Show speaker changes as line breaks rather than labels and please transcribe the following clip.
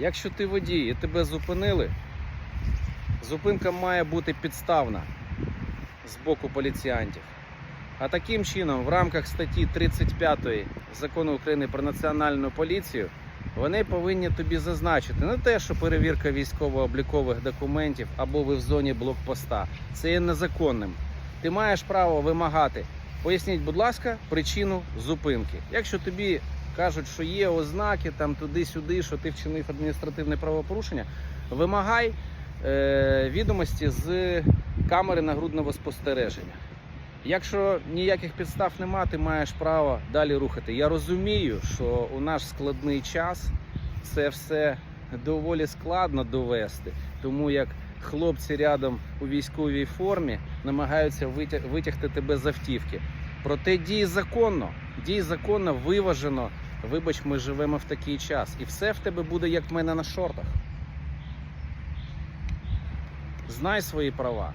Якщо ти водій і тебе зупинили, зупинка має бути підставна з боку поліціянтів. А таким чином, в рамках статті 35 закону України про національну поліцію, вони повинні тобі зазначити не те, що перевірка військово-облікових документів або ви в зоні блокпоста. Це є незаконним. Ти маєш право вимагати. Поясніть, будь ласка, причину зупинки. Якщо тобі кажуть, що є ознаки там туди-сюди, що ти вчинив адміністративне правопорушення, вимагай е, відомості з камери нагрудного спостереження. Якщо ніяких підстав нема, ти маєш право далі рухати. Я розумію, що у наш складний час це все доволі складно довести, тому як хлопці рядом у військовій формі намагаються витягти тебе з автівки. Проте дій законно, дій законно, виважено. Вибач, ми живемо в такий час, і все в тебе буде як в мене на шортах. Знай свої права.